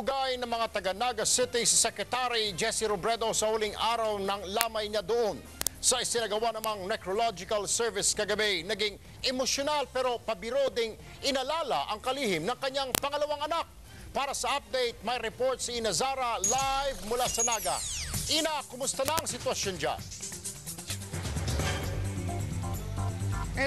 Hinimulugay ng mga taga Naga City si Secretary Jesse Robredo sa huling araw ng lamay niya doon. Sa isinagawa namang necrological service kagabi, naging emosyonal pero pabiro ding inalala ang kalihim ng kanyang pangalawang anak. Para sa update, may report si Ina Zara live mula sa Naga. Ina, kumusta na ang sitwasyon dyan?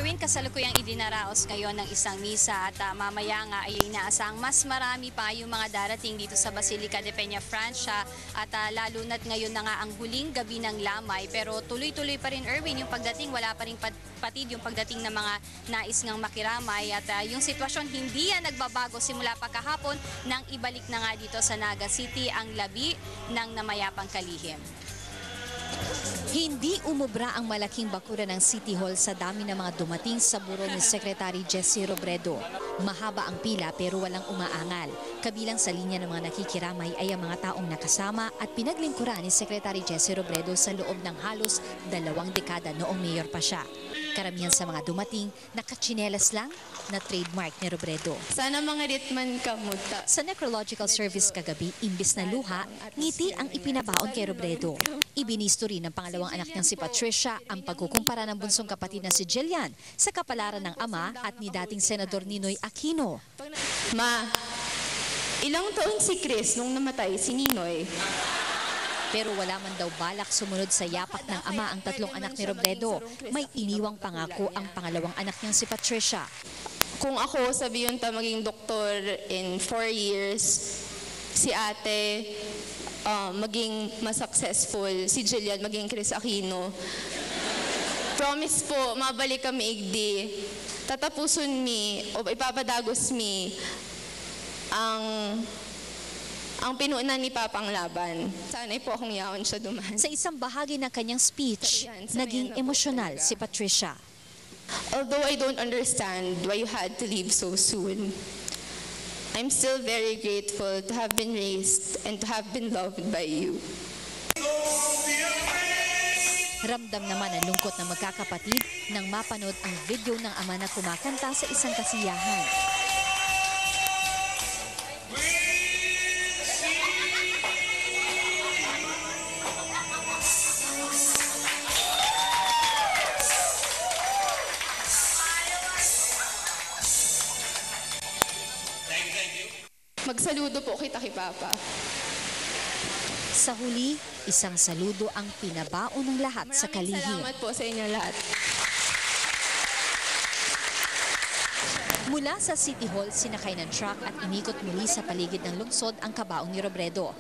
Erwin, kasalukuyang idinaraos ngayon ng isang misa at ah, mamaya nga ay inaasang mas marami pa yung mga darating dito sa Basilica de Peña Francia at ah, lalo na't ngayon na nga ang huling gabi ng lamay pero tuloy-tuloy pa rin Erwin yung pagdating wala pa rin pat- patid yung pagdating ng mga nais ngang makiramay at ah, yung sitwasyon hindi yan nagbabago simula pa kahapon nang ibalik na nga dito sa Naga City ang labi ng namayapang kalihim. Hindi umubra ang malaking bakura ng City Hall sa dami ng mga dumating sa buro ni Secretary Jesse Robredo. Mahaba ang pila pero walang umaangal. Kabilang sa linya ng mga nakikiramay ay ang mga taong nakasama at pinaglingkuran ni Secretary Jesse Robredo sa loob ng halos dalawang dekada noong mayor pa siya. Karamihan sa mga dumating, nakachinelas lang na trademark ni Robredo. Sana mga ritman kamuta. Sa necrological service kagabi, imbis na luha, ngiti ang ipinabaon kay Robredo. Ibinisto rin ng pangalawang anak niyang si Patricia ang pagkukumpara ng bunsong kapatid na si Jillian sa kapalaran ng ama at ni dating Senador Ninoy Aquino. Ma, ilang taon si Chris nung namatay si Ninoy? Pero wala man daw balak sumunod sa yapak ng ama ang tatlong anak ni Robredo. May iniwang pangako ang pangalawang anak niyang si Patricia. Kung ako sabihin ta maging doktor in four years, si ate uh, maging mas successful, si Jillian maging Chris Aquino. Promise po, mabalik kami igdi. Tatapuson mi, o ipapadagos mi, ang ang pinunan ni Papang Laban. Sana'y po akong yaon siya duman. Sa isang bahagi ng kanyang speech, naging emosyonal si Patricia. Although I don't understand why you had to leave so soon, I'm still very grateful to have been raised and to have been loved by you. Ramdam naman ang lungkot ng magkakapatid nang mapanood ang video ng ama na kumakanta sa isang kasiyahan. Magsaludo po kita kay Papa. Sa huli, isang saludo ang pinabaon ng lahat sa Maraming kalihim. salamat po sa inyo lahat. Mula sa City Hall, sinakay ng truck at inikot muli sa paligid ng lungsod ang kabaong ni Robredo.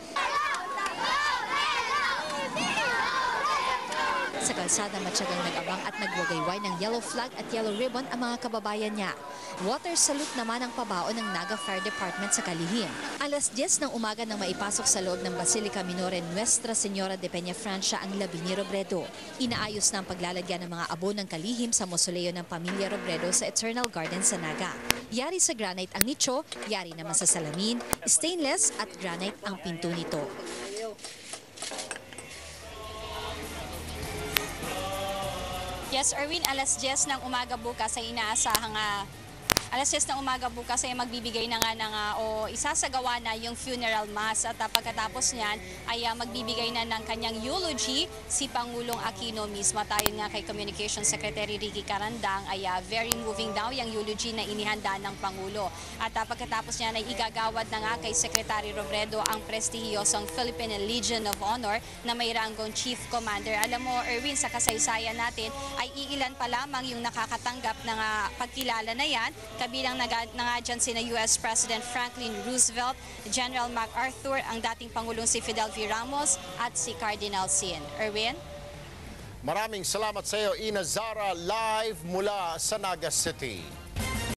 Sa kalsada, matyagang nag-abang at nagwagayway ng yellow flag at yellow ribbon ang mga kababayan niya. Water salute naman ang pabaon ng Naga Fire Department sa Kalihim. Alas 10 ng umaga nang maipasok sa loob ng Basilica Minore Nuestra Señora de Peña Francia ang labi ni Robredo. Inaayos na ang paglalagyan ng mga abo ng kalihim sa mosoleo ng pamilya Robredo sa Eternal Garden sa Naga. Yari sa granite ang nicho, yari naman sa salamin, stainless at granite ang pinto nito. Yes, Erwin, alas 10 ng umaga bukas ay inaasahang ah, alas 10 ng umaga bukas ay magbibigay na nga ng ah, o isasagawa na yung funeral mass at ah, pagkatapos niyan ay ah, magbibigay na ng kanyang eulogy si Pangulong Aquino mismo. At Ayon nga kay Communications Secretary Ricky Carandang ay ah, very moving daw yung eulogy na inihanda ng Pangulo. At pagkatapos niyan ay igagawad na nga kay Secretary Robredo ang prestihiyosong Philippine Legion of Honor na may ranggong Chief Commander. Alam mo, Erwin, sa kasaysayan natin ay iilan pa lamang yung nakakatanggap ng pagkilala na yan. Kabilang na, nga dyan sina US President Franklin Roosevelt, General MacArthur, ang dating Pangulong si Fidel V. Ramos at si Cardinal Sin. Erwin? Maraming salamat sa iyo, Ina Zara, live mula sa Naga City.